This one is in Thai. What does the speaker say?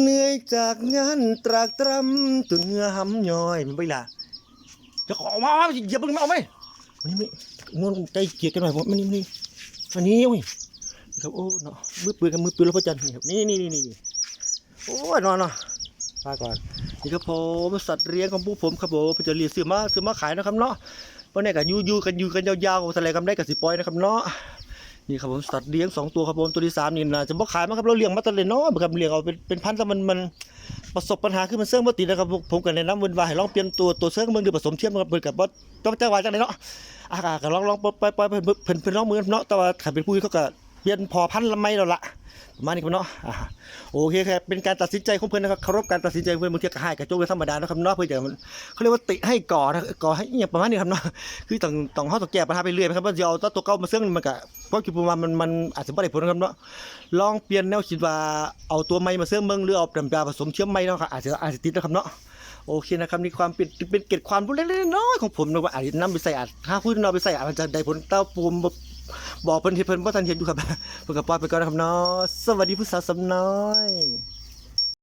เหนื่อยจากงานตรากตรำจนเหงื่อหำย้อยมันไปล่ะจะขอมาว่าอย่าเพิ่งมาเอาไหมมันนี่มันงนใจเกลียดกันหน่อยผมมันนี่มันนี่อันนี้เว้ยครับโอ้เนาะมือปืนกับมือปืนแล้วพระจันทร์นี่ครับนี่นี่นี่นี่โอ้ยนอนเนาะมาก่อนนี่ครับผมสัตว์เลี้ยงของผู้ผมครับผมจะเลี้ยงซื้อมาซื้อมาขายนะครับเนาะเพราะนี่ก็อยู่อยู่กันยูกันยาวๆอะไรกันได้กับสิปอยนะครับเนาะ นี่ครับผมสัตว์เลี้ยงสองตัวครับผมตัวที่สามนี่นะจะบ่ขายมั้งครับเราเลี้ยงมาตั้งแต่น้อยครับเลี้ยงเอาเป็นเป็นพันธุ์แต่มันมันประสบปัญหาคือมันเสื่อมบ่ติดนะครับผมผมก็แนะนำเพิ่นว่าให้ลองเปลี่ยนตัวตัวเสื่อมเบิ่งดูผสมเทียมครับเพิ่นกับว่าต้องจังว่าจังไดเนาะอ่าก็ลองลองปล่อยปล่อยเพิ่นเพิ่นเพิ่นลองมือเนาะแต่ว่าถ้าเป็นผู้ที่เขาก็ เปลี่ยนพอพันละไม่แล้วละประมาณนี้ครับเนาะอ่าโอเคครับเป็นการตัดสินใจของเพิ่อนนะครับเคารพการตัดสินใจของเพิ่อนบางทีก็ให้กระโจกเป็นธรรมดานะครับเนาะเพิ่อนจะเขาเรียกว่าติให้ก่อนะก่อให้อีหยังประมาณนี้ครับเนาะคือต้องต้องเฮาต้องแก้ปัญหาไปเรื่อยนะครับว่าสิเอาตัวเก่ามาเสื่องมันก็เพราะคิดว่ามันมันอาจจะไม่ได้ผลครับเนาะลองเปลี่ยนแนวคิดว่าเอาตัวไม้มาเสริมเมืองหรือเอาน้ำยาผสมเชื่อมไม้เนาะครับอาจจะอาจจะติดนะครับเนาะโอเคนะครับนี่ความเป็นเป็นเกร็ดความรู้เล็กๆน้อยของผมนะว่าอาจจะนำไปใส่อาจถ้าพูดนำไปใส่อาจจะได้ผลเต้าปูม บอกเพิ่นที่เพิ่นว่าทันเห็นอยู่ครับเพิ่นก็ปล่อยไปก่อนนะครับเนาะสวัสดีผู้สาวสำน้อย